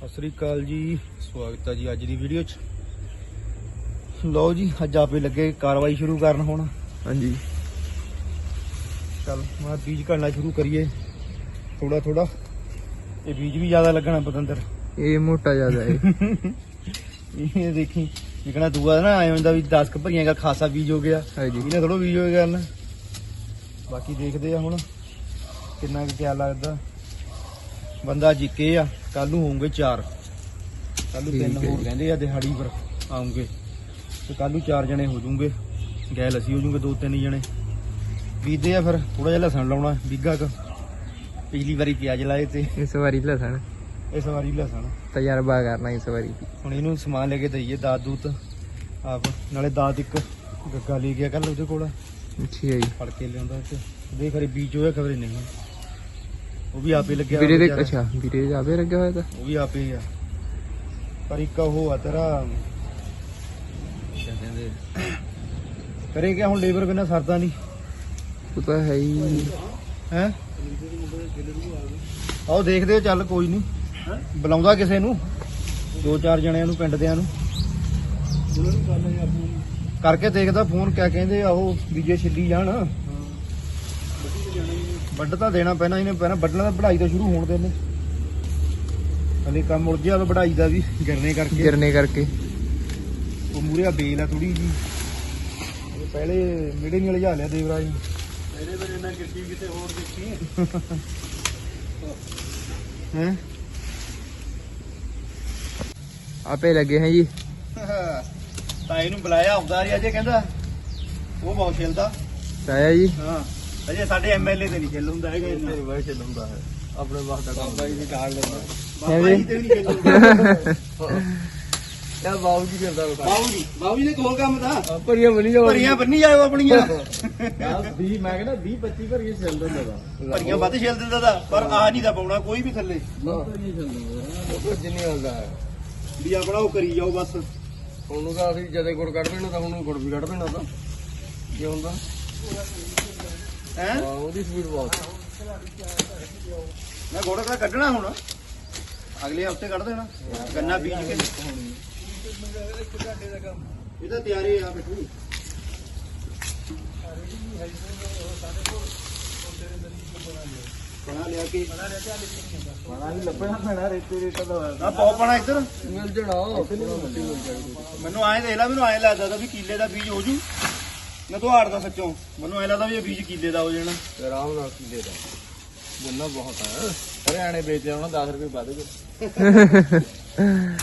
ਸਤਿ ਸ੍ਰੀ ਅਕਾਲ ਜੀ। ਸਵਾਗਤ ਹੈ ਜੀ ਅੱਜ ਦੀ ਵੀਡੀਓ 'ਚ। ਲਓ ਜੀ ਅੱਜ ਆਪੇ ਲੱਗੇ ਕਾਰਵਾਈ ਸ਼ੁਰੂ ਕਰਨ ਹੁਣ। ਹਾਂਜੀ। ਚੱਲ ਮੈਂ ਬੀਜ ਘੜਨਾ ਸ਼ੁਰੂ ਕਰੀਏ। ਥੋੜਾ ਥੋੜਾ ਇਹ ਬੀਜ ਵੀ ਜ਼ਿਆਦਾ ਲੱਗਣਾ ਪਤੰਦਰ। ਇਹ ਮੋਟਾ ਜ਼ਿਆਦਾ ਹੈ। ਇਹ ਦੇਖੀ ਨਿਕਣਾ ਦੂਆ ਨਾ ਆਏ ਹੁੰਦਾ ਵੀ 10 ਕ ਭਰੀਆਂ ਦਾ ਖਾਸਾ ਬੀਜ ਹੋ ਗਿਆ। ਹਾਂਜੀ। ਇਹਨੇ ਥੋੜਾ ਬੀਜ ਹੋ ਗਿਆ ਨਾ। ਬਾਕੀ ਦੇਖਦੇ ਆ ਹੁਣ ਕਿੰਨਾ ਕੁ ਕਿਆ ਲੱਗਦਾ। ਬੰਦਾ ਜਿੱਕੇ ਆ। ਕੱਲ ਨੂੰ ਹੋਣਗੇ 4 ਕੱਲ ਨੂੰ ਤਿੰਨ ਹੋਰ। ਕਹਿੰਦੇ ਆ ਦਿਹਾੜੀ ਪਰ ਆਉਂਗੇ ਤੇ ਕੱਲ ਨੂੰ 4 ਜਣੇ ਹੋ ਜੂਗੇ ਗੈਲ ਅਸੀਂ ਹੋ ਜੂਗੇ ਦੋ ਤਿੰਨ ਜਣੇ। ਬੀਜਦੇ ਆ ਫਿਰ ਥੋੜਾ ਜਿਹਾ ਲਸਣ ਲਾਉਣਾ ਬਿੱਗਾ ਕ। ਪਿਛਲੀ ਵਾਰੀ ਪਿਆਜ਼ ਲਾਏ ਤੇ ਇਸ ਵਾਰੀ ਲਸਣ। ਇਸ ਵਾਰੀ ਲਸਣ। ਤਜਰਬਾ ਕਰਨਾ ਇਸ ਵਾਰੀ। ਹੁਣ ਇਹਨੂੰ ਸਮਾਨ ਲੈ ਕੇ ਦਈਏ ਦਾਦ ਦੂਤ ਆਪ। ਨਾਲੇ ਦਾਦ ਇੱਕ ਗੱਗਾ ਲੈ ਗਿਆ ਕੱਲ ਉਹਦੇ ਕੋਲ। ਅੱਛੀ ਹੈ ਜੀ। ਫੜ ਕੇ ਲਿਆਉਂਦਾ ਤੇ। ਦੇਖ ਖਰੇ ਬੀਜ ਹੋਇਆ ਖਬਰੇ ਨਹੀਂ। ਉਹ ਵੀ ਆਪੇ ਲੱਗਿਆ ਵੀਰੇ ਦੇ। ਅੱਛਾ ਵੀਰੇ ਦੇ ਆਵੇ ਲੱਗਿਆ ਹੋਇਆ ਤਾਂ। ਉਹ ਵੀ ਆਪੇ ਹੀ ਆ। ਪਰ ਇੱਕ ਉਹ ਆ ਤੇਰਾ। ਕਿਆ ਕਹਿੰਦੇ ਕਰੇ ਕਿ ਹੁਣ ਲੇਬਰ ਬਿਨਾ ਸਰਦਾ ਨਹੀਂ? ਉਹ ਤਾਂ ਹੈ ਹੀ। ਹੈ? ਆਓ ਦੇਖਦੇ ਆ, ਚੱਲ ਕੋਈ ਨਹੀਂ। ਬੁਲਾਉਂਦਾ ਕਿਸੇ ਨੂੰ। ਦੋ ਚਾਰ ਜਣਿਆਂ ਨੂੰ ਪਿੰਡ ਦਿਆਂ ਨੂੰ। ਕਰਕੇ ਦੇਖਦਾ ਫੋਨ ਕਿਆ ਕਹਿੰਦੇ ਆ ਉਹ ਬੀਜੇ ਛਿੱਲੀ ਜਾਣ। ਵੱਢ ਤਾਂ ਦੇਣਾ ਪੈਣਾ ਇਹਨੇ ਪੈਣਾ ਵੱਢਣਾ ਤਾਂ ਵਢਾਈ ਤਾਂ ਸ਼ੁਰੂ ਹੋਣ ਦੇ ਨੇ। ਹਲੇ ਕੰਮ ਉਲਝਿਆ ਵਾ ਵਢਾਈ ਦਾ ਵੀ ਗਿਰਨੇ ਕਰਕੇ। ਗਿਰਨੇ ਕਰਕੇ। ਉਹ ਮੂਰੇ ਆ ਬੇਲ ਆ ਥੋੜੀ ਜੀ ਪਹਿਲੇ ਮਿਹੜੇ ਨਹੀਂ ਲਿਜਾ ਲਿਆ ਦੇਵਰਾਜ ਨੂੰ। ਮੇਰੇ ਮੇਰੇ ਨਾਲ ਕਿੱਟੀ ਕਿਤੇ ਹੋਰ ਦੇਖੀ ਹੈ? ਆਪੇ ਲੱਗੇ ਹੈ ਜੀ। ਤਾਂ ਇਹਨੂੰ ਬੁਲਾਇਆ ਆਉਂਦਾ ਰਿਹਾ ਜੇ ਕਹਿੰਦਾ। ਉਹ ਬਹੁਤ ਖੇਲਦਾ। ਤਾਇਆ ਜੀ। ਹਾਂ। ਅਜੇ ਸਾਡੇ ਐਮਐਲਏ ਤੇ ਨਹੀਂ ਖੇਲ ਹੁੰਦਾ ਹੈਗਾ ਇੰਨਾ। ਬਾਈ ਖੇਲ ਹੁੰਦਾ ਹੈ। ਆਪਣੇ ਬਾਪ ਦਾ ਬਾਬਾ ਜੀ ਦੀ ਕਾਲ ਲੈਂਦਾ। ਬਾਬਾ ਜੀ ਤੇ ਵੀ ਨਹੀਂ ਖੇਲ ਹੁੰਦਾ ਯਾ ਬਾਬੂ ਜੀ ਕਰਦਾ ਬਾਬੂ ਜੀ ਬਾਬੂ ਜੀ ਨੇ ਕੋਲ ਕੰਮ ਦਾ ਭਰੀਆਂ ਬਣੀ ਜਾ ਭਰੀਆਂ ਬੰਨੀ ਜਾਓ ਆਪਣੀਆਂ। 20 ਮੈਂ ਕਹਿੰਦਾ 20 25 ਭਰੀਆਂ ਚੱਲ ਦਿੰਦਾ ਭਰੀਆਂ ਵੱਧ ਛੇਲ ਦਿੰਦਾ ਦਾ ਪਰ ਆ ਨਹੀਂ ਦਾ ਪਾਉਣਾ ਕੋਈ ਵੀ ਥੱਲੇ। ਉਹ ਜਿੰਨੀ ਹੁੰਦਾ ਹੈ। ਵੀ ਆਪਣਾ ਉਹ ਕਰੀ ਜਾਓ ਬਸ। ਉਹਨੂੰ ਤਾਂ ਅਸੀਂ ਜਦੇ ਗੁੜ ਕੱਢ ਦੇਣਾ ਤਾਂ ਉਹਨੂੰ ਗੁੜ ਵੀ ਕੱਢ ਦੇਣਾ ਤਾਂ। ਕੀ ਹੁੰਦਾ। ਹੈ? ਹਾਂ ਉਹਦੀ ਸਪੀਡ ਬਹੁਤ ਮੈਂ ਗੋੜਾ ਕਾ ਕੱਢਣਾ ਹੁਣ। ਅਗਲੇ ਹਫ਼ਤੇ ਕੱਢ ਦੇਣਾ। ਗੰਨਾ ਬੀਜ ਕੇ। ਇਹ ਤਾਂ ਤਿਆਰੀ ਆ ਬਿੱਟੂ। ਬਣਾ ਲਿਆ ਕੇ? ਬਣਾ ਨਹੀਂ ਲੱਭਣਾ ਪੈਣਾ ਰੇਤੇ ਰੇਤਾ ਦਾ ਆ ਪਾਉ ਪਾਣਾ ਇੱਧਰ। ਮਿਲ ਜਣਾ ਮਿਲ ਮੈਨੂੰ ਐਂ ਦੇਖ ਲੈ ਮੈਨੂੰ ਐਂ ਲੱਗਦਾ ਤਾ ਵੀ ਕੀਲੇ ਦਾ ਬੀਜ ਹੋ ਜੂ। ਮੈਂ ਤੁਹਾੜ ਦਾ ਸੱਚੋਂ। ਮੈਨੂੰ ਐਂ ਲੱਗਦਾ ਵੀ ਇਹ ਬੀਜ ਕੀਲੇ ਦਾ ਹੋ ਜਾਣਾ। ਆਰਾਮ ਨਾਲ ਕਿਲੇ ਦਾ। ਬੰਨਾ ਬਹੁਤ ਹੈ ਹਰਿਆਣੇ ਵੇਚਦੇ ਉਹਨਾਂ 10 ਰੁਪਏ ਵੱਧ ਗਏ।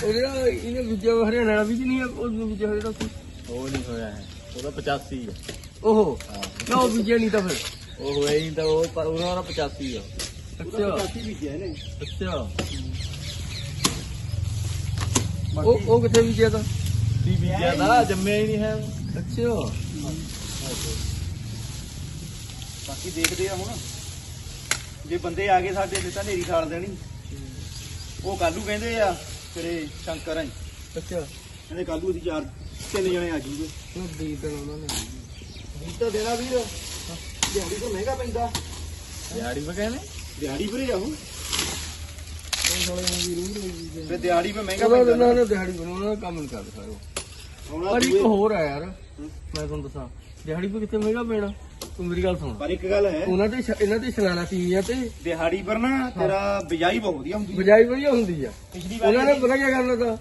ਉਹ ਜਿਹੜਾ ਇਹਨੇ ਵਿਜੇ ਹਰਿਆਣਾ ਵਾਲਾ ਬੀਜ ਨਹੀਂ ਉਹ ਵਿਜੇ ਜਿਹੜਾ ਸੀ। ਉਹ ਨਹੀਂ ਹੋਇਆ ਹੈ। ਉਹਦਾ 85 ਹੈ ਓਹੋ। ਨਾ ਉਹ ਵਿਜੇ ਨਹੀਂ ਤਾਂ ਫਿਰ। ਉਹ ਹੋਇਆ ਹੀ ਤਾਂ ਉਹ ਪਰ ਉਹਨਾਂ ਦਾ 85 ਆ। ਅੱਛਾ। 85 ਬੀਜਿਆ ਇਹਨੇ ਅੱਛਾ। ਉਹ ਉਹ ਕਿੱਥੇ ਦਾ ਕੀ ਬੀਜਿਆ ਦਾ ਜੰਮਿਆ ਹੀ ਨਹੀਂ ਹੈ। ਅੱਛਾ। ਬਾਕੀ ਦੇਖਦੇ ਆ ਹੁਣ। ਜੇ ਬੰਦੇ ਆ ਗਏ ਸਾਡੇ ਤੇ ਤਾਂ ਨੇਰੀ ਖਾਲ ਦੇਣੀ। ਉਹ ਕਾਲੂ ਕਹਿੰਦੇ ਆ ਤੇਰੇ ਸ਼ੰਕਰ ਆਂ ਅੱਛਾ। ਕਹਿੰਦੇ ਕਾਲੂ ਅਸੀਂ ਚਾਰ ਤਿੰਨ ਜਣੇ ਆ ਜੂਗੇ ਉਹ ਦੀ ਤਾਂ ਉਹਨਾਂ ਨੇ। ਬੀਜ ਤਾਂ ਦੇਣਾ ਵੀਰ। ਦਿਹਾੜੀ ਤਾਂ ਮਹਿੰਗਾ ਪੈਂਦਾ। ਦਿਹਾੜੀ ਵਗੇ ਨੇ ਦਿਹਾੜੀ ਭਰੇ ਜਾਉ ਉਹ। ਸਾਲੇ ਨੂੰ ਵੀ ਰੂਹ ਨਹੀਂ ਦਿਹਾੜੀ ਮਹਿੰਗਾ ਪੈਂਦਾ ਉਹਨਾਂ ਨੇ। ਦਿਹਾੜੀ ਬਣਾਉਣਾ ਕੰਮ ਨਹੀਂ ਕਰਦੇ ਸਾਰੇ। ਆਹ ਪਰ ਇੱਕ ਹੋਰ ਆ ਯਾਰ ਮੈਂ ਤੁਹਾਨੂੰ ਦੱਸਾਂ ਦਿਹਾੜੀ ਪੇ ਕਿੱਥੇ ਮਹਿੰਗਾ ਪੈਣਾ? ਤੂੰ ਮੇਰੀ ਗੱਲ ਸੁਣ। ਪਰ ਇੱਕ ਗੱਲ ਹੈ। ਉਹਨਾਂ ਤੇ ਸ਼- ਇਹਨਾਂ ਤੇ ਸ਼ਨਾਲਾ ਤੀਵੀਆਂ ਤੇ ਦਿਹਾੜੀ ਪਰ ਨਾ ਤੇਰਾ ਬਿਜਾਈ ਬਹੁਤ ਵਧੀਆ ਹੁੰਦੀ ਬਜਾਈ ਵਧੀਆ ਹੁੰਦੀ ਆ। ਪਿਛਲੀ ਉਹਨਾਂ ਨੇ ਪਤਾ ਕੀ ਕਰਨਾ ਤਾਂ?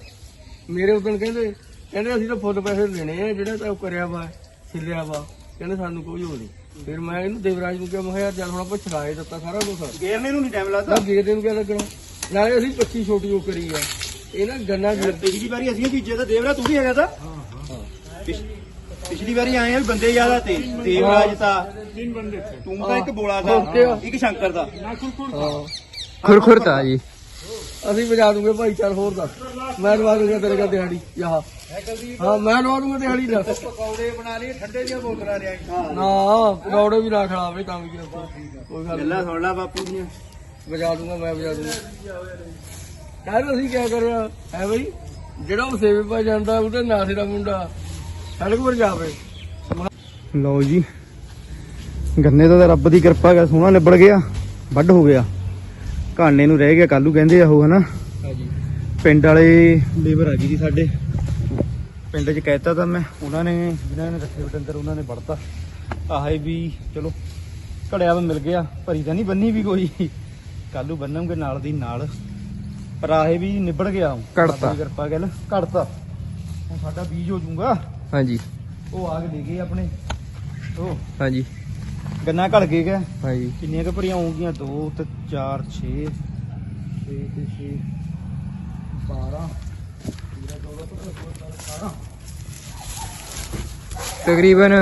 ਮੇਰੇ ਉਦੋਂ ਕਹਿੰਦੇ ਕਹਿੰਦੇ ਅਸੀਂ ਤਾਂ ਫੁੱਲ ਪੈਸੇ ਦੇਣੇ ਆ ਜਿਹੜਾ ਤਾਂ ਉਹ ਕਰਿਆ ਵਾ ਛਿੱਲਿਆ ਵਾ ਕਹਿੰਦੇ ਸਾਨੂੰ ਕੋਈ ਹੋ ਨਹੀਂ। ਫਿਰ ਮੈਂ ਇਹਨੂੰ ਦੇਵਰਾਜ ਨੂੰ ਕਿਹਾ ਮੈਂ ਕਿਹਾ ਯਾਰ ਚੱਲ ਹੁਣ ਆਪਾਂ ਛੜਾਏ ਦਿੱਤਾ ਸਾਰਾ ਕੁਝ ਗੇਰਨੇ ਨੂੰ ਨਹੀਂ ਟਾਈਮ ਨਾ ਲੱਗਦਾ ਗੇਰ ਨੂੰ ਕਿਆ ਲੱਗਣਾ? ਨਾਲੇ ਅਸੀਂ 25 ਛੋਟੀ ਉਹ ਕਰੀ ਆ। ਇਹ ਨਾ ਗੰਨਾ ਗੇਰ ਪਿਛਲੀ ਵਾਰੀ ਅਸੀਂ ਬੀਜੇ ਤਾਂ ਦੇਵਰਾ ਤੂੰ ਵੀ ਹੈਗਾ ਤਾਂ? ਪਿਛ- ਪਿਛਲੀ ਵਾਰੀ ਆਏ ਆ ਵੀ ਬੰਦੇ ਜ਼ਿਆਦਾ ਤੇ ਦੇਵਰਾਜ ਤਾਂ ਤੂੰ ਤਾਂ ਇੱਕ ਬੋਲਾ। ਦਾ ਇੱਕ ਸ਼ੰਕਰ ਦਾ। ਹਾਂ। ਖੁਰਖੁਰਤਾ ਜੀ। ਅਸੀਂ ਵਜਾ ਦੂੰਗੇ ਭਾਈ ਚੱਲ ਹੋਰ ਦੱਸ। ਮੈਂ ਲਵਾ ਦੂੰਗਾ ਤੇਰੇ ਕੋਲ ਦਿਹਾੜੀ ਯਾਹ ਹਾਂ। ਮੈਂ ਲਵਾ ਦੂੰਗਾ ਦਿਹਾੜੀ ਦਾ ਪਕੌੜੇ ਬਣਾ ਲਈ ਠੰਡੇ ਦੀਆਂ ਬੋਤਲਾਂ ਰਿਆਂ ਨਾ ਪਕੌੜੇ ਵੀ ਨਾ ਖਿਲਾਵੇ ਤਾਂ ਵੀ। ਕੋਈ ਗੱਲ ਗੱਲਾਂ ਸੁਣ ਲੈ ਬਾਪੂ ਦੀਆਂ। ਵਜਾ ਦੂੰਗਾ ਮੈਂ ਵਜਾ ਦੂੰਗਾ। ਯਾਰ ਅਸੀਂ ਕੀ ਕਰਿਆ? ਹੈ ਬਈ ਜਿਹੜਾ ਉਹ ਸੇਵੇ ਪਾ ਜਾਂਦਾ ਉਹਦੇ ਨਾਸੇ ਦਾ ਮੁੰਡਾ। ਸੜਕ ਪਰ ਜਾਵੇ ਲਓ ਜੀ ਗੰਨੇ ਦਾ ਤਾਂ ਰੱਬ ਦੀ ਕਿਰਪਾ ਹੈ ਸੋਹਣਾ ਨਿਬੜ ਗਿਆ ਵੱਢ ਹੋ ਗਿਆ। ਘਾਣੇ ਨੂੰ ਰਹਿ ਗਿਆ ਕੱਲੂ ਕਹਿੰਦੇ ਆ ਉਹ ਹਨਾ? ਹਾਂਜੀ। ਪਿੰਡ ਵਾਲੇ ਲੇਬਰ ਆ ਗਈ ਜੀ ਸਾਡੇ। ਪਿੰਡ 'ਚ ਕਹਿਤਾ ਤਾਂ ਮੈਂ ਉਹਨਾਂ ਨੇ ਜਿਨ੍ਹਾਂ ਨੇ ਰੱਖੇ ਵਟੰਦਰ ਉਹਨਾਂ ਨੇ ਵੜਤਾ। ਆਹੇ ਵੀ ਚਲੋ ਘੜਿਆ ਵਾ ਮਿਲ ਗਿਆ ਭਰੀ ਤਾਂ ਨਹੀਂ ਬੰਨੀ ਵੀ ਕੋਈ। ਕੱਲੂ ਬੰਨਾਂਗੇ ਨਾਲ ਦੀ ਨਾਲ। ਪਰ ਆਹੇ ਵੀ ਨਿਬੜ ਗਿਆ ਹੁਣ। ਘੜਤਾ। ਦੀ ਕਿਰਪਾ ਗੱਲ ਘੜਤਾ। ਹੁਣ ਸਾਡਾ ਬੀਜ ਹੋ ਜਾਊਗਾ। ਹਾਂਜੀ। ਉਹ ਆਗ ਲੈ ਗਏ ਆਪਣੇ। ਉਹ ਹਾਂਜੀ। ਗੰਨਾ ਘੜ ਗਏ ਗਿਆ ਹਾਂਜੀ। ਕਿੰਨੀਆਂ ਕੁ ਭਰੀਆਂ ਹੋਣਗੀਆਂ 2 ਤੇ 4 6 6 ਤੇ 6 12 ਤਕਰੀਬਨ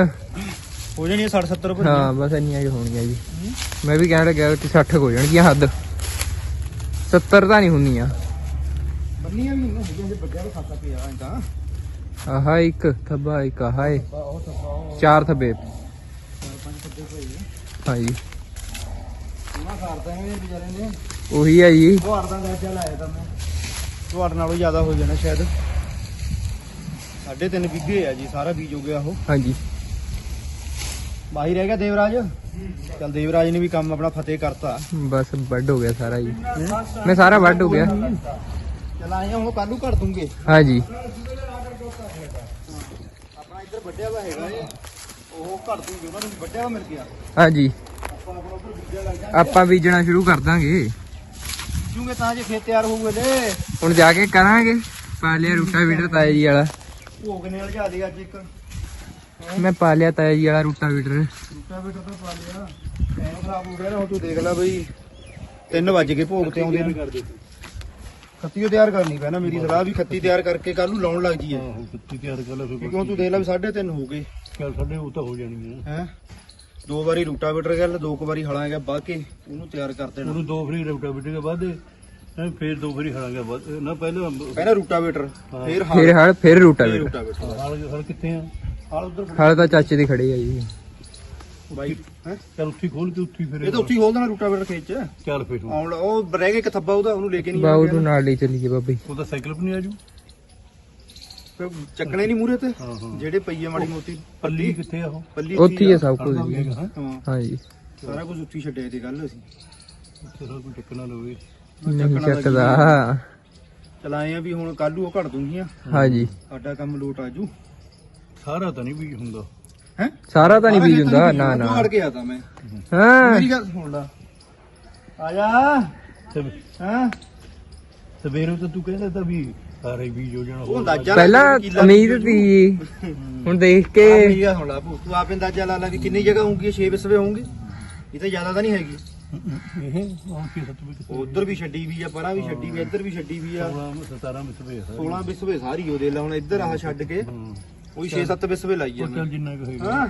ਹੋ ਜਾਣੀ 60 70 ਰੁਪਏ ਹਾਂ ਬਸ ਇੰਨੀਆਂ ਹੀ ਹੋਣਗੀਆਂ ਜੀ। ਮੈਂ ਵੀ ਕਹਿਣ ਲੱਗਿਆ ਕਿ 60 ਹੋ ਜਾਣਗੀਆਂ ਹੱਦ। 70 ਤਾਂ ਨਹੀਂ ਹੁੰਦੀਆਂ। ਬੰਨੀਆਂ ਵੀ ਨਹੀਂ ਹੈਗੀਆਂ ਜੇ ਦਾ ਖਾਤਾ ਪਿਆ ਐਂ ਤਾਂ ਆਹਾ ਇੱਕ ਥੱਬਾ ਇੱਕ ਆਹਾ ਉਹ ਉਹ ਚਾਰ ਥੱਬੇ। ਚਾਰ ਪੰਜ ਪਏ ਆ। ਹਾਂਜੀ। ਉਹਨਾਂ ਕਰਦਾ ਹੈ ਵਿਚਾਰੇ ਨੇ। ਉਹੀ ਆ ਜੀ। ਤੁਹਾਡ ਦਾ ਗਾਜਾ ਲਾਇਆ ਤਾਂ ਮੈਂ। ਤੁਹਾਡ ਨਾਲੋਂ ਜ਼ਿਆਦਾ ਹੋ ਜਾਣਾ ਸ਼ਾਇਦ। ਸਾਢੇ ਤਿੰਨ ਵਿਗੇ ਆ ਜੀ ਸਾਰਾ ਬੀਜ ਹੋ ਗਿਆ ਉਹ। ਹਾਂਜੀ। ਬਾਹੀ ਰਹਿ ਗਿਆ ਦੇਵਰਾਜ? ਚਲ ਦੇਵਰਾਜ ਨੇ ਵੀ ਕੰਮ ਆਪਣਾ ਫਤਿਹ ਕਰਤਾ। ਬਸ ਵੱਡ ਹੋ ਗਿਆ ਸਾਰਾ ਜੀ। ਮੈਂ ਸਾਰਾ ਵੱਡ ਹੋ ਗਿਆ। ਚਲ ਆਏ ਹੁਣ ਕੱਲ ਨੂੰ ਦੂੰਗੇ। ਹਾਂਜੀ। ਆਪਣਾ ਇੱਧਰ ਵੱਡਿਆ ਵਾ ਹੈਗਾ ਏ ਉਹ ਘੜ ਦੂੰਗੇ ਉਹਨਾਂ ਨੂੰ ਵੱਡਿਆ ਵਾ ਮਿਲ ਗਿਆ। ਲੱਗ ਜਾ ਆਪਾਂ ਬੀਜਣਾ ਸ਼ੁਰੂ ਕਰ ਦਾਂਗੇ। ਜੂਗੇ ਤਾਂ ਜੇ ਖੇਤ ਤਿਆਰ ਹੋਊਗੇ ਤੇ ਹੁਣ ਜਾ ਕੇ ਕਰਾਂਗੇ। ਪਾ ਲਿਆ ਰੂਟਾ ਵੀਟਰ ਤਾਇਆ ਜੀ ਵਾਲਾ। ਭੋਗ ਨੇ ਲਜਾ ਦੇ ਅੱਜ ਇੱਕ। ਮੈਂ ਪਾ ਲਿਆ ਤਾਇਆ ਜੀ ਵਾਲਾ ਰੂਟਾ ਵੀਟਰ ਰੂਟਾ ਬੇਟਾ ਤਾਂ ਪਾ ਲਿਆ। ਟਾਈਮ ਖਰਾਬ ਹੋ ਗਿਆ ਨਾ ਹੁਣ ਤੂੰ ਦੇਖ ਲੈ ਬਈ। 3 ਵਜ ਗਏ ਭੋਗ ਤੇ ਆਉਂਦੇ ਨੂੰ। ਖੱਤੀ ਓ ਤਿਆਰ ਕਰਨੀ ਪੈਣਾ ਮੇਰੀ ਸਲਾਹ ਵੀ ਖੱਤੀ ਤਿਆਰ ਕਰਕੇ ਕੱਲ ਨੂੰ ਲਾਉਣ ਲੱਗ ਜੀਏ ਕੁੱਤੀ ਤਿਆਰ ਕਰ ਲੈ ਕਿਉਂਕਿ ਹੁਣ ਤੂੰ ਦੇਖ ਲੈ ਵੀ 3.5 ਹੋ ਗਏ। ਚੱਲ ਸਾਡੇ ਉਹ ਤਾਂ ਹੋ ਜਾਣੀ ਹੈ? ਹੈ ਦੋ ਵਾਰੀ ਰੂਟਾ ਬੀਟਰ ਗੱਲ ਦੋ ਕੁ ਵਾਰੀ ਹਲਾਂ ਗਿਆ ਬਾਹ ਕੇ ਉਹਨੂੰ ਤਿਆਰ ਕਰ ਦੇਣਾ। ਉਹਨੂੰ ਦੋ ਫਰੀ ਰੋਟਾ ਬਿਟੇ ਦੇ ਬਾਅਦ ਹੈਂ, ਫੇਰ ਦੋ ਫਰੀ ਖੜਾਂਗੇ ਬਾਅਦ ਨਾ ਪਹਿਲਾਂ ਪਹਿਲਾਂ ਰੂਟਾ ਬੀਟਰ ਫਿਰ ਹਲ। ਫਿਰ ਹਲ ਫਿਰ ਹਾਲ ਕਿੱਥੇ ਆ? ਹਲ ਉਧਰ ਹਲ ਤਾਂ ਚਾਚੇ ਦੇ ਖੜੇ ਆ ਜੀ। ਬਾਈ ਹੈ? ਚੱਲ ਉੱਥੇ ਖੋਲ ਕੇ ਉੱਥੇ ਫਿਰ ਇਹ ਤਾਂ ਉੱਥੇ ਖੋਲ ਦੇਣਾ ਰੂਟਾ ਬੀਟਰ ਖੇਤ ਚ। ਚੱਲ ਫੇਰ ਹੁਣ। ਆਉਣ ਉਹ ਰਹਿ ਗਿਆ ਇੱਕ ਥੱਬਾ ਉਹਦਾ ਉਹਨੂੰ ਲੈ ਕੇ ਨਹੀਂ ਬਾਉ ਨੂੰ ਨਾਲ ਲੈ ਚੱਲੀਏ ਬਾਬੇ। ਉਹਦਾ ਸਾਈਕਲ ਵੀ ਨਹੀਂ ਆਜੂ ਫਿਰ ਚੱਕਣੇ ਨਹੀਂ ਮੂਰੇ ਤੇ ਹਾਂ ਹਾਂ। ਜਿਹੜੇ ਪਈਏ ਮਾੜੀ ਮੋਟੀ। ਪੱਲੀ ਕਿੱਥੇ ਆ ਉਹ? ਪੱਲੀ ਉੱਥੇ ਹੀ ਆ ਸਭ ਕੁਝ ਹਾਂ ਜੀ। ਹਾਂ। ਹਾਂਜੀ ਸਾਰਾ ਕੁਝ ਉੱਥੇ ਹੀ ਛੱਡਿਆ ਤੇ ਕੱਲ ਅਸੀਂ। ਉੱਥੇ ਸਾਰਾ ਕੋਈ ਟਿਕਣਾ ਲਵੇ। ਨਹੀਂ ਚੱਕਦਾ। ਚਲਾਏ ਆ। ਵੀ ਹੁਣ ਕੱਲ ਨੂੰ ਉਹ ਘੜ ਦੂੰਗੀਆਂ। ਹਾਂਜੀ ਸਾਡਾ ਕੰਮ ਲੋਟ ਆਜੂ ਸਾਰਾ ਤਾਂ ਨਹੀਂ ਵੀ ਹੁੰਦਾ। ਹੈ? ਸਾਰਾ ਤਾਂ ਨਹੀਂ ਬੀਜ ਹੁੰਦਾ? ਨਾ ਨਾ। ਹੜ ਕੇ ਆਦਾ ਮੈਂ। ਹਾਂ। ਮੇਰੀ ਗੱਲ ਸੁਣ ਲੈ। ਆ ਜਾ। ਹਾਂ? ਸਵੇਰੇ ਤਾਂ ਤੂੰ ਕਹਿੰਦਾ ਤਾਂ ਵੀ ਸਾਰੇ ਬੀਜ ਹੋ ਜਾਣਾ ਉਹ ਅੰਦਾਜ਼ਾ ਲਾ ਪਹਿਲਾਂ ਉਮੀਦ ਸੀ। ਹੁਣ ਦੇਖ ਕੇ ਮੇਰੀ ਗੱਲ ਸੁਣ ਲਾ ਭੂ, ਤੂੰ ਆਪ ਅੰਦਾਜ਼ਾ ਲਾ ਲਾ ਵੀ ਕਿੰਨੀ ਜਗ੍ਹਾ ਹੋਊਗੀ 6 ਵਿਸਵੇ ਹੋਣਗੇ ਇਹ ਤਾਂ ਜ਼ਿਆਦਾ ਤਾਂ ਨਹੀਂ ਹੈਗੀ। ਇਹ ਕੀ ਉਧਰ ਵੀ ਛੱਡੀ ਵੀ ਆ ਪਰਾਂ ਵੀ ਛੱਡੀ ਵੀ ਆ, ਇੱਧਰ ਵੀ ਛੱਡੀ ਵੀ ਆ। 16 17 ਵਿੱਚ ਵੇ 16 ਵਿਸਵੇ ਸਾਰੀ ਉਹ ਦੇ ਲੈ ਹੁਣ ਇੱਧਰ ਆਹ ਛੱਡ ਕੇ। ਉਹੀ 6-7 ਵਿਸਵੇ ਲਾਈ ਆ ਚੱਲ ਜਿੰਨਾ ਕੁ ਹੋਏਗਾ ਹਾਂ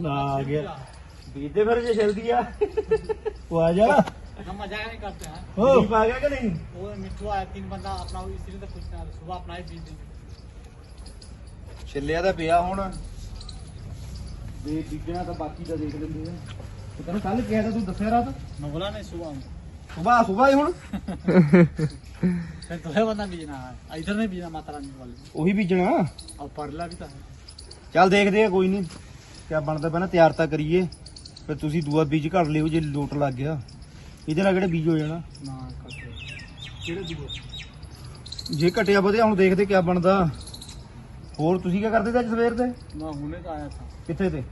ਨਾ ਆ ਗਿਆ ਬੀਜਦੇ ਫਿਰ ਜੇ ਛਿਲਦੀ ਆ ਉਹ ਆ ਜਾ हम मजाक नहीं करते हैं ਹੋ ਦੀਪ ਆ ਗਿਆ ਕਿ ਨਹੀਂ वो मिट्टू आया तीन बंदा अपना इसलिए तो कुछ नहीं सुबह अपना ही बीज देंगे ਛਿੱਲਿਆ ਤਾਂ ਪਿਆ ਹੁਣ ਦੇ ਬੀਜਣਾ ਤਾਂ ਬਾਕੀ ਦਾ ਦੇਖ ਲੈਂਦੇ ਆ ਤੇ ਤੈਨੂੰ ਕੱਲ ਕਿਹਾ ਤਾਂ ਤੂੰ ਦੱਸਿਆ ਰਾਤ मैं बोला नहीं सुबह में ਸੁਭਾ ਸੁਭਾ ਹੀ ਹੁਣ। ਫਿਰ ਦੋਹੇ ਬੰਦਾ ਬੀਜਣਾ ਇਧਰ ਨੇ ਬੀਜਣਾ ਮਾਤਾ ਰਾਣੀ ਵਾਲੇ ਉਹੀ ਬੀਜਣਾ। ਆ ਪਰਲਾ ਵੀ ਤਾਂ ਚੱਲ ਦੇਖਦੇ ਆ ਕੋਈ ਨਹੀਂ। ਕਿਆ ਬਣਦਾ ਪਹਿਲਾਂ ਤਿਆਰ ਤਾਂ ਕਰੀਏ। ਫਿਰ ਤੁਸੀਂ ਦੂਆ ਬੀਜ ਘੜ ਲਿਓ ਜੇ ਲੋਟ ਲੱਗ ਗਿਆ। ਇਹਦੇ ਨਾਲ ਕਿਹੜੇ ਬੀਜ ਹੋ ਜਾਣਾ? ਨਾ ਕਿਹੜੇ ਜੇ ਘਟਿਆ ਵਧਿਆ ਹੁਣ ਦੇਖਦੇ ਕਿਆ ਬਣਦਾ। ਹੋਰ ਤੁਸੀਂ ਕੀ ਕਰਦੇ ਤੇ ਅੱਜ ਸਵੇਰ ਤੇ मैं होने तो आया था ਕਿੱਥੇ ਤੇ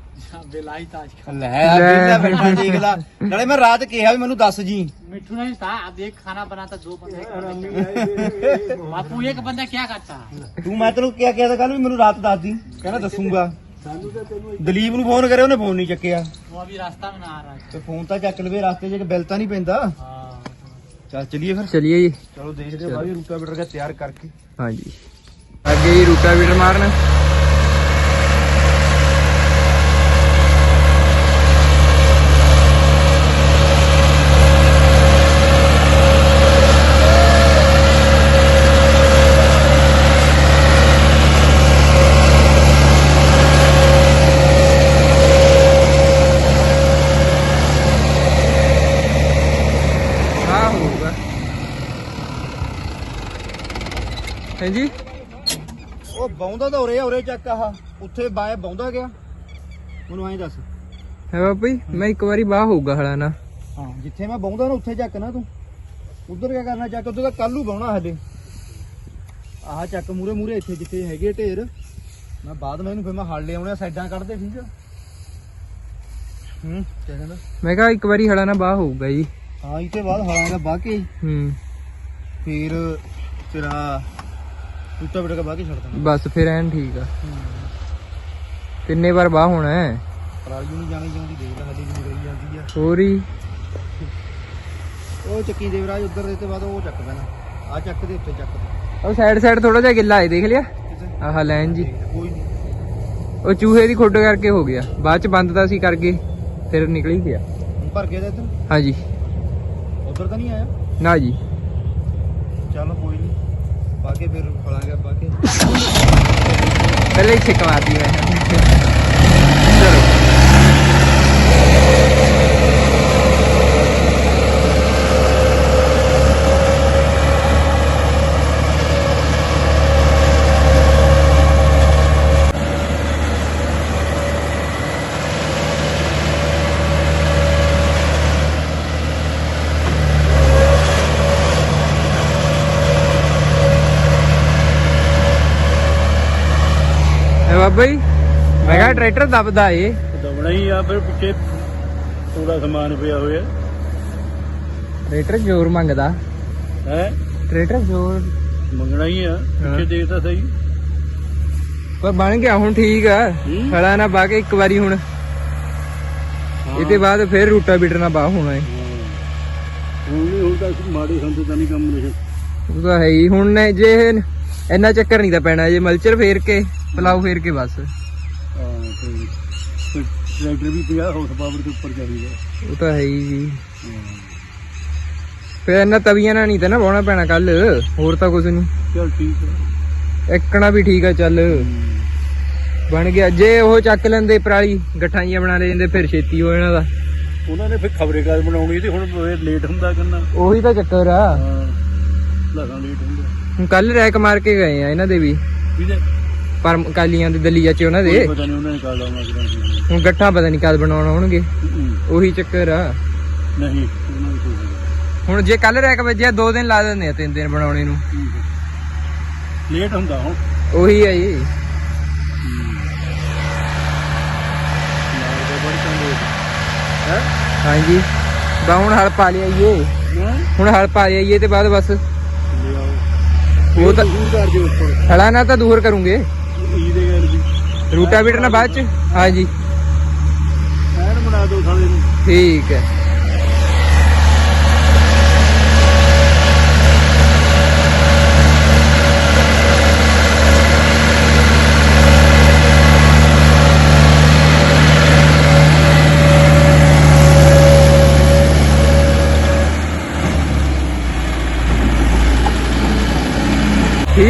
बेलाई था आज का ਲੈ ਆ ਬੈਠਾ ਦੇਖ ਲਾ ਨਾਲੇ ਮੈਂ ਰਾਤ ਕਿਹਾ ਵੀ ਮੈਨੂੰ ਦੱਸ ਜੀ मिट्टू नहीं था अब एक खाना बनाता दो बंदा एक बंदा- बापू एक बंदा क्या करता है ਤੂੰ ਮੈਂ ਤੈਨੂੰ ਕਿਹਾ ਕਿਹਾ ਤਾਂ ਕੱਲ ਵੀ ਮੈਨੂੰ ਰਾਤ ਦੱਸ ਦੀ ਕਹਿੰਦਾ ਦੱਸੂਗਾ ਦਲੀਪ ਨੂੰ ਫੋਨ ਕਰਿਆ ਉਹਨੇ ਫੋਨ ਨਹੀਂ ਚੱਕਿਆ वो अभी रास्ता में ना आ रहा है ਤੇ ਫੋਨ ਤਾਂ ਚੱਕ ਲਵੇ ਰਸਤੇ 'ਚ ਕਿ ਬਿੱਲ ਤਾਂ ਨਹੀਂ ਪੈਂਦਾ हाँ ਚੱਲ ਚਲੀਏ ਫਿਰ ਚਲਿਏ ਜੀ ਚਲੋ ਦੇਖਦੇ ਹਾਂ ਬਾਈ ਰੂਟਾ ਬਿਟਰ ਕੇ ਤਿਆਰ ਕਰਕੇ ਹਾਂਜੀ ਅੱਗੇ ਜੀ ਰੂਟਾ ਮਾਰਨ। ਆ ਹੋਊਗਾ। ਹਾਂਜੀ? ਉਹ ਬੌਂਦਾ ਤਾਂ ਉਰੇ ਆ, ਉਰੇ ਚੱਕ ਆਹ। ਉੱਥੇ ਬਾਏ ਬੌਂਦਾ ਗਿਆ। ਮੈਨੂੰ ਐਂ ਦੱਸ। ਹੈ ਜੀ ਮੈਂ ਇੱਕ ਵਾਰੀ ਬਾਹ ਹੋਊਗਾ ਹਲਾ ਨਾ। ਹਾਂ ਜਿੱਥੇ ਮੈਂ ਬੌਂਦਾ ਨਾ ਉੱਥੇ ਚੱਕ ਨਾ ਤੂੰ। ਉਧਰ ਕੀ ਕਰਨਾ ਚੱਕ ਉਧਰ ਤਾਂ ਕੱਲ ਨੂੰ ਬਾਉਣਾ ਹਲੇ ਆਹ ਚੱਕ ਮੂਰੇ ਮੂਰੇ ਇੱਥੇ ਜਿੱਥੇ ਹੈਗੇ ਢੇਰ। ਮੈਂ ਬਾਅਦ ਮੈਂ ਇਹਨੂੰ ਫਿਰ ਮੈਂ ਹਲ ਲੈ ਆਉਣਾ ਸਾਈਡਾਂ ਕੱਢਦੇ ਠੀਕ ਆ। ਹੂੰ ਕਿਆ ਕਹਿੰਦਾ? ਮੈਂ ਕਿਹਾ ਇੱਕ ਵਾਰੀ ਹਲਾ ਨਾ ਬਾਹ ਹੋਊਗਾ ਜੀ। ਹਾਂ ਇਹ ਤੇ ਬਾਅਦ ਹਲਾਂਗਾ ਬਾਹ ਕੇ ਹੂੰ। ਫਿਰ ਤੇਰਾ ਟੁੱਟਾ ਬਟਾ ਬਾਹ ਕੇ ਛੱਡ ਦੇਣਾ। ਬਸ ਫਿਰ ਐਨ ਠੀਕ ਆ। ਕਿੰਨੇ ਵਾਰ ਬਾਹ ਹੋਣਾ ਹੈ? ਪਰਾਲੀ ਨੂੰ ਜਾਣੀ ਜਾਂਦੀ ਦੇਖ ਲੈ ਸਾਡੀ ਵੀ ਨਿਕਲੀ ਜਾਂਦੀ ਆ। ਹੋਰ ਉਹ ਚੱਕੀ ਦੇਵਰਾਜ ਉਧਰ ਦੇ ਤੇ ਬਾਅਦ ਉਹ ਚੱਕ ਪੈਣਾ ਆ ਚੱਕ ਦੇ ਉੱਤੇ ਚੱਕ ਦੇ। ਉਹ ਸਾਈਡ ਸਾਈਡ ਥੋੜਾ ਜਿਹਾ ਗਿੱਲਾ ਹੈ ਦੇਖ ਲਿਆ? ਆਹ ਲਾਈਨ ਜੀ। ਕੋਈ ਨਹੀਂ। ਉਹ ਚੂਹੇ ਦੀ ਖੁੱਡ ਕਰਕੇ ਹੋ ਗਿਆ। ਬਾਅਦ ਚ ਬੰਦ ਤਾਂ ਸੀ ਕਰਕੇ ਫਿਰ ਨਿਕਲ ਹੀ ਗਿਆ ਭਰ ਗਿਆ ਇੱਧਰ? ਹਾਂਜੀ। ਉਧਰ ਤਾਂ ਨਹੀਂ ਆਇਆ? ਨਾ ਜੀ। ਚਲੋ ਕੋਈ ਨਹੀਂ ਬਾਕੀ ਫਿਰ ਫਲਾਂਗੇ ਬਾਕੀ ਪਹਿਲੇ ਹੀ ਛਿੱਕ ਮਾਰਦੀ ਮੈਂ ਚਲੋ ਇਹ ਬਾਬਾ ਜੀ ਮੈਂ ਕਿਹਾ ਟਰੈਕਟਰ ਦਬਦਾ ਏ। ਦਬਣਾ ਹੀ ਆ ਫਿਰ ਪਿੱਛੇ ਥੋੜਾ ਸਮਾਨ ਪਿਆ ਹੋਇਆ। ਟਰੈਕਟਰ ਜ਼ੋਰ ਮੰਗਦਾ। ਹੈ? ਟਰੈਕਟਰ ਜ਼ੋਰ ਮੰਗਣਾ ਹੀ ਆ ਪਿੱਛੇ ਦੇਖ ਤਾਂ ਸਹੀ। ਪਰ ਬਣ ਗਿਆ ਹੁਣ ਠੀਕ ਆ। ਹੂੰ। ਖੜਾ ਨਾ ਬਾ ਕੇ ਇੱਕ ਵਾਰੀ ਹੁਣ। ਇਹਦੇ ਬਾਅਦ ਫਿਰ ਰੂਟਾ ਬੀਟਰ ਨਾਲ ਬਾਹ ਹੋਣਾ ਏ ਹੁਣ ਨਹੀਂ ਹੁਣ ਤਾਂ ਮਾੜੇ ਸੰਤ ਤਾਂ ਨਹੀਂ ਕੰਮ ਲਿਖੇ ਉਹ ਤਾਂ ਹੈ ਹੀ ਹੁਣ ਨੇ ਜੇ ਇੰਨਾ ਚੱਕਰ ਨਹੀਂ ਤਾਂ ਪੈਣਾ ਜੇ ਮਲਚਰ ਫੇਰ ਕੇ ਪਲਾਉ ਫੇਰ ਕੇ ਬਸ। ਹਾਂ ਟਰੈਕਟਰ ਵੀ 50 ਹਾਰਸ ਪਾਵਰ ਦੇ ਉੱਪਰ ਚਾਹੀਦਾ ਉਹ ਤਾਂ ਹੈ ਹੀ ਜੀ। ਫਿਰ ਇੰਨਾ ਤਵੀਆਂ ਨਾਲ ਨਹੀਂ ਤਾਂ ਨਾ ਵਾਉਣਾ ਪੈਣਾ ਕੱਲ ਹੋਰ ਤਾਂ ਕੁਝ ਨਹੀਂ। ਚਲ ਠੀਕ ਹੈ। ਇੱਕਣਾ ਵੀ ਠੀਕ ਆ ਚੱਲ। ਬਣ ਗਿਆ। ਜੇ ਉਹ ਚੱਕ ਲੈਂਦੇ ਪਰਾਲੀ ਗੱਠਾਂ ਜੀਆਂ ਬਣਾ ਲੈ ਜਾਂਦੇ ਫਿਰ ਛੇਤੀ ਹੋ ਜਾਣਾ ਦਾ ਉਹਨਾਂ ਨੇ ਫਿਰ ਖਬਰੇ ਕਾਲ ਬਣਾਉਣੀ ਤੇ ਹੁਣ ਲੇਟ ਹੁੰਦਾ ਕਰਨਾ ਉਹੀ ਤਾਂ ਚੱਕਰ ਆ। ਹਾਂ ਲਗਾਂ ਲੇਟ ਹੁੰਦਾ। ਹੁਣ ਕੱਲ ਰੈਕ ਮਾਰ ਕੇ ਗਏ ਆ ਇਹਨਾਂ ਦੇ ਵੀ। ਪਰ ਕਾਲੀਆਂ ਦੇ ਦਲੀਆ ਚ ਉਹਨਾਂ ਦੇ। ਪਤਾ ਨਹੀਂ ਉਹਨਾਂ ਨੇ ਕਾਲ ਆਉਣਾ ਕਿਦਾਂ ਹੁਣ ਗੱਠਾਂ ਪਤਾ ਨਹੀਂ ਕਦ ਬਣਾਉਣ ਆਉਣਗੇ। ਉਹੀ ਚੱਕਰ ਆ। ਨਹੀਂ ਉਹਨਾਂ ਨੂੰ ਕੋਈ ਹੁਣ ਜੇ ਕੱਲ ਰੈਕ ਵੱਜਿਆ ਦੋ ਦਿਨ ਲਾ ਦਿੰਦੇ ਆ ਤਿੰਨ ਦਿਨ ਬਣਾਉਣੇ ਨੂੰ। ਲੇਟ ਹੁੰਦਾ ਹੁਣ ਉਹੀ ਆ ਜੀ। ਹੈ। ਹਾਂਜੀ। ਬਾ ਹੁਣ ਹਲ ਪਾ ਲਿਆਈਏ ਹੁਣ ਹਲ ਪਾ ਲਿਆਈਏ ਤੇ ਬਾਅਦ ਬਸ। ਉਹ ਤਾਂ ਦੂਰ ਕਰ ਦਿਓ ਉੱਪਰ। ਹਲਾ ਨਾ ਤਾਂ ਦੂਰ ਕਰੂੰਗੇ। ਈ ਦੇ ਦੀ ਰੂਟਾ ਬੀਟਰ ਨਾਲ ਬਾਅਦ ਚ? ਹਾਂਜੀ। ਐਨ ਬਣਾ ਦਿਓ ਸਾਲੇ ਨੂੰ। ਠੀਕ ਹੈ।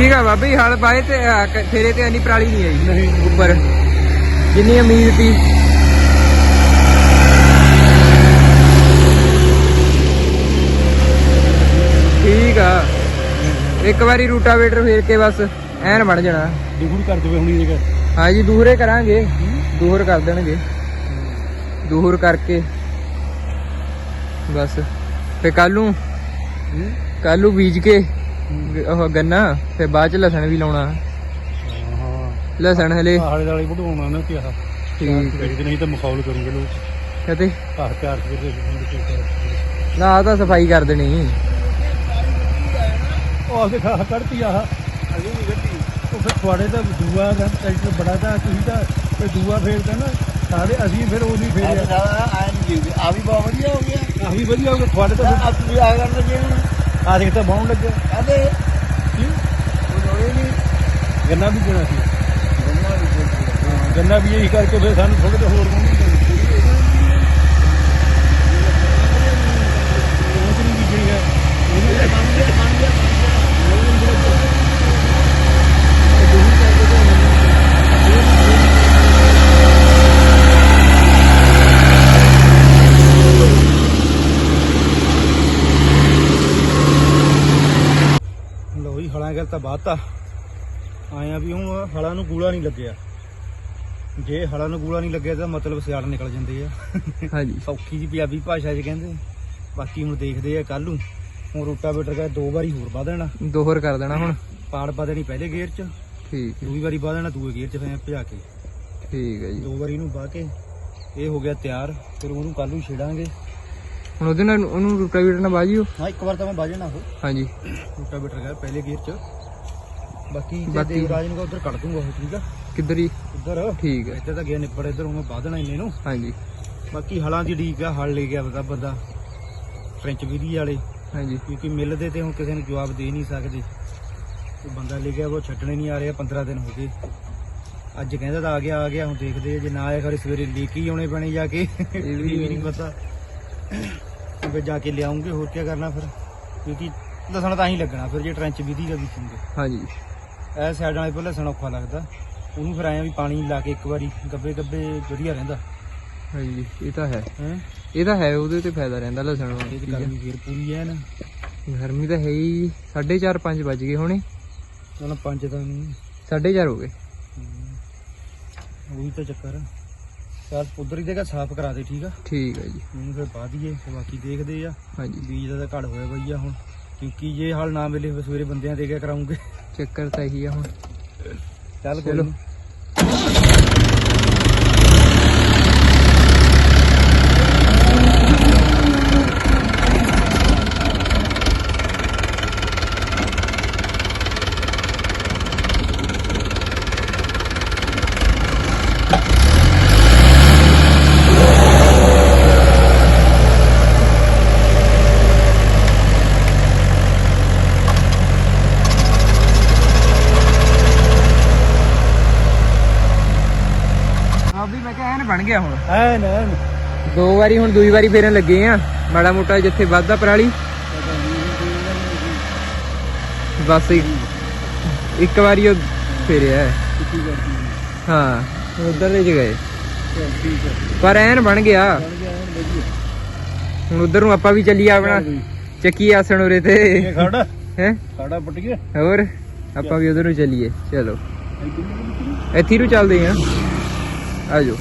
ਠੀਕ ਆ ਬਾਬੀ ਹਲ ਪਾਏ ਤੇ ਕ- ਤੇਰੇ ਤੇ ਇੰਨੀ ਪਰਾਲੀ ਨਹੀਂ ਆਈ। ਨਹੀਂ। ਉੱਪਰ। ਜਿੰਨੀ ਉਮੀਦ ਸੀ। ਠੀਕ ਆ। ਇੱਕ ਵਾਰੀ ਰੂਟਾਵੇਟਰ ਫੇਰ ਕੇ ਬਸ ਐਨ ਬਣ ਜਾਣਾ। ਦੁਗਣ ਕਰ ਦੇਵੇ ਹੁਣ ਇਹ ਹਾਂਜੀ ਦੂਹਰੇ ਕਰਾਂਗੇ। ਦੂਹਰ ਕਰ ਦੇਣਗੇ। ਦੂਹਰ ਕਰਕੇ। ਬਸ। ਫੇ ਕੱਲ ਨੂੰ ਕੱਲ ਨੂੰ ਬੀਜ ਕੇ ਉਹ ਗੰਨਾ ਫੇ ਬਾਅਦ ਚ ਲਸਣ ਵੀ ਲਾਉਣਾ। ਹਾਂ। ਲਸਣ ਹਲੇ। ਆਲੇ ਦਾਲੇ ਵਧਾਉਣਾ ਨਾ ਕਿ ਆਹ। ਠੀਕ। ਨਹੀਂ ਤਾਂ ਮਖੌਲ ਕਰੂਗੇ ਲੋਕ। ਕਹਤੇ ਆਹ ਚਾਰ ਕੇ ਨਾ ਤਾਂ ਸਫ਼ਾਈ ਕਰ ਦੇਣੀ। ਉਹ ਆਗੇ ਖਾ ਕੱਢਤੀ ਆਹ। ਅਜੇ ਨਹੀਂ ਕੱਢੀ ਉਹ ਫਿਰ ਤੁਹਾਡੇ ਤਾਂ ਦੂਆ ਦਾ ਟਰੈਕਟਰ ਬੜਾ ਤਾਂ ਤੁਸੀਂ ਤਾਂ ਕੋਈ ਦੂਆ ਫੇਰਦਾ ਨਾ ਸਾਡੇ ਅਸੀਂ ਫਿਰ ਉਹ ਨਹੀਂ ਫੇਰਿਆ। ਆ ਵੀ ਬਹੁਤ ਵਧੀਆ ਹੋ ਗਿਆ। ਆਹ ਵੀ ਵਧੀਆ ਹੋ ਗਿਆ ਤੁਹਾਡੇ ਤਾਂ ਆ ਤੂੰ ਵੀ ਆ ਕਰਨ ਲੱਗੇ। ਆ ਦੇਖ ਤਾਂ ਬਾਉਣ ਲੱਗਿਆ ਆਦੇ ਗੰਨਾ ਵੀ ਸੀ ਹਾਂ, ਗੰਨਾ ਵੀ ਇਹੀ ਕਰਕੇ ਫਿਰ ਸਾਨੂੰ ਥੋੜੇ ਜਿਹਾ ਹੋਰ ਪਾਉਣੀ ਜਿਹੜੀ ਹੈ ਲੋ ਜੀ ਹਲਾਂ ਗੱਲ ਤਾਂ ਬਾਤ ਆ। ਆਇਆ ਵੀ ਹੁਣ ਹਲਾਂ ਨੂੰ ਗੂਲਾ ਨਹੀਂ ਲੱਗਿਆ। ਜੇ ਹਲਾਂ ਨੂੰ ਗੂਲਾ ਨਹੀਂ ਲੱਗਿਆ ਤਾਂ ਮਤਲਬ ਸਿਆੜ ਨਿਕਲ ਜਾਂਦੇ ਆ। ਹਾਂਜੀ। ਸੌਖੀ ਜੀ ਪੰਜਾਬੀ ਭਾਸ਼ਾ 'ਚ ਕਹਿੰਦੇ। ਬਾਕੀ ਹੁਣ ਦੇਖਦੇ ਆ ਕੱਲ ਨੂੰ। ਹੁਣ ਰੋਟਾਵੇਟਰ ਕਾ ਦੋ ਵਾਰੀ ਹੋਰ ਵਧ ਦੇਣਾ ਦੋਹਰ ਕਰ ਦੇਣਾ ਹੁਣ। ਪਾੜ ਪਾ ਦੇਣੀ ਪਹਿਲੇ ਗੇਅਰ 'ਚ। ਠੀਕ ਦੂਜੀ ਵਾਰੀ ਵਧ ਦੇਣਾ ਦੂਏ ਗੇਅਰ 'ਚ ਫਿਰ ਭਜਾ ਕੇ। ਠੀਕ ਹੈ ਜੀ। ਦੋ ਵਾਰੀ ਇਹਨੂੰ ਵਾਹ ਕੇ। ਇਹ ਹੋ ਗਿਆ ਤਿਆਰ। ਫਿਰ ਉਹਨੂੰ ਕੱਲ ਨੂੰ ਛੇੜਾਂਗੇ। ਹੁਣ ਉਹਦੇ ਨਾਲ ਉਹਨੂੰ ਰੂਟਾਵੀਟਰ ਨਾਲ ਬਾਜੀਓ। ਹਾਂ ਇੱਕ ਵਾਰ ਤਾਂ ਮੈਂ ਵਜਣਾ ਉਹ। ਹਾਂਜੀ। ਰੋਟਾਵੇਟਰ ਕਾ ਪਹਿਲੇ ਗੇਅਰ 'ਚ। ਬਾਕੀ ਜੇ ਬਾਕੀ- ਦੇਵਰਾਜ ਨੂੰ ਉਧਰ ਕੱਢ ਦੂੰਗਾ ਉਹ ਠੀਕ ਆ? ਕਿੱਧਰ ਹੀ ਉਧਰ। ਠੀਕ ਹੈ ਇੱਥੇ ਤਾਂ ਗਿਆ ਨਿਬੜ ਇੱਧਰ ਹੁਣ ਮੈਂ ਵਾਹ ਦੇਣਾ ਇੰਨੇ ਨੂੰ। ਹਾਂਜੀ। ਬਾਕੀ ਹਲਾਂ ਦੀ ਢੀਕ ਆ ਹਲ ਲੈ ਗਿਆ ਬੰਦਾ ਬੰਦਾ ਫ੍ਰੈਂਚ ਵਿਧੀ ਵਾਲੇ। ਹਾਂਜੀ। ਕਿਉਂਕਿ ਮਿਲ ਦੇ ਤੇ ਹੁਣ ਕਿਸੇ ਨੂੰ ਜਵਾਬ ਦੇ ਨਹੀਂ ਸਕਦੇ। ਉਹ ਬੰਦਾ ਲੈ ਗਿਆ ਉਹ ਛੱਡਣੇ ਨਹੀਂ ਆ ਰਿਹਾ 15 ਦਿਨ ਹੋ ਗਏ। ਅੱਜ ਕਹਿੰਦਾ ਤਾਂ ਆ ਗਿਆ ਆ ਗਿਆ ਹੁਣ ਦੇਖਦੇ ਆ, ਜੇ ਨਾ ਆਇਆ ਖਰੇ ਸਵੇਰੇ ਲੈ ਕੇ ਹੀ ਆਉਣੇ ਪੈਣੇ ਜਾ ਕੇ। ਇਹ ਵੀ ਨਹੀਂ ਪਤਾ। ਫਿਰ ਜਾ ਕੇ ਲਿਆਉਂਗੇ ਹੋਰ ਕੀ ਕਰਨਾ ਫਿਰ? ਕਿਉਂਕਿ ਲਸਣ ਤਾਂ ਹੀ ਲੱਗਣਾ ਫਿਰ ਜੇ ਟ੍ਰੈਂਚ ਵਿਧੀ ਦਾ ਬੀਜੂਗੇ ਹਾਂਜੀ। ਇਹ ਸਾਈਡ ਵਾਲੇ ਪਰ ਲਸਣ ਔਖਾ ਲੱਗਦਾ। ਉਹਨੂੰ ਫਿਰ ਆਇਆ ਵੀ ਪਾਣੀ ਲਾ ਕੇ ਇੱਕ ਵਾਰੀ ਗੱਬੇ ਗੱਬੇ ਵਧੀਆ ਰਹਿੰਦਾ। ਹਾਂਜੀ ਇਹ ਤਾਂ ਹੈ। ਹੈ? ਇਹ ਤਾਂ ਹੈ ਉਹਦੇ ਤੇ ਫਾਇਦਾ ਰਹਿੰਦਾ ਲਸਣ ਇਹ ਵਾਲੀ ਤੇ ਗਰਮੀ ਫੇਰ ਪੂਰੀ ਐ ਨਾ। ਗਰਮੀ ਤਾਂ ਹੈ ਹੀ 4:30 5 ਵੱਜ ਗਏ ਹੁਣੇ। ਚਲ ਪੰਜ ਤਾਂ ਨਹੀਂ। 4:30 ਹੋ ਗਏ। ਉਹੀ ਤਾਂ ਚੱਕਰ ਆ। ਚੱਲ ਉਧਰ ਹੀ ਦੇਗਾ ਸਾਫ਼ ਕਰਾ ਦੇ ਠੀਕ ਆ? ਠੀਕ ਹੈ ਜੀ। ਹੁਣ ਫਿਰ ਪਾ ਦਈਏ ਤੇ ਬਾਕੀ ਦੇਖਦੇ ਆ। ਹਾਂਜੀ। ਬੀਜ ਦਾ ਤਾਂ ਘੜ ਹੋਇਆ ਬਈਆ ਹੁਣ। ਕਿਉਂਕਿ ਜੇ ਹਾਲ ਨਾ ਮਿਲੇ ਫਿਰ ਸਵੇਰੇ ਬੰਦਿਆਂ ਦੇ ਕੇ ਕਰਾਉਂਗੇ। ਚੱਕਰ ਤਾਂ ਇਹੀ ਆ ਹੁਣ ਚੱਲ ਕੋਈ ਚਲੋ। ਨੀ। ਆ ਵੀ ਮੈਂ ਕਿਹਾ ਐਨ ਬਣ ਗਿਆ ਹੁਣ। ਐ ਨਾ ਦੋ ਵਾਰੀ ਹੁਣ ਦੂਈ ਵਾਰੀ ਫੇਰਨ ਲੱਗੇ ਆ। ਮਾੜਾ ਮੋਟਾ ਜਿੱਥੇ ਵੱਧਦਾ ਪਰਾਲੀ। ਬਸ ਇੱਕ- ਵਾਰੀ ਉਹ ਫੇਰਿਆ ਹੈ। ਹਾਂ ਉਧਰ ਦੇ ਗਏ। ਪਰ ਐਨ ਬਣ ਗਿਆ। ਹੁਣ ਉਧਰ ਨੂੰ ਆਪਾਂ ਵੀ ਚੱਲੀਏ ਆਪਣਾ ਚੱਕੀ ਆਸਣ ਉਰੇ ਤੇ। ਖੜਾ। ਹੈ? ਖੜਾ ਪੱਟ ਗਿਆ ਹੋਰ ਆਪਾਂ ਵੀ ਉਧਰ ਨੂੰ ਚੱਲੀਏ। ਚਲੋ। ਇੱਥੇ ਨੂੰ ਚੱਲਦੇ ਆ। ਆਜੋ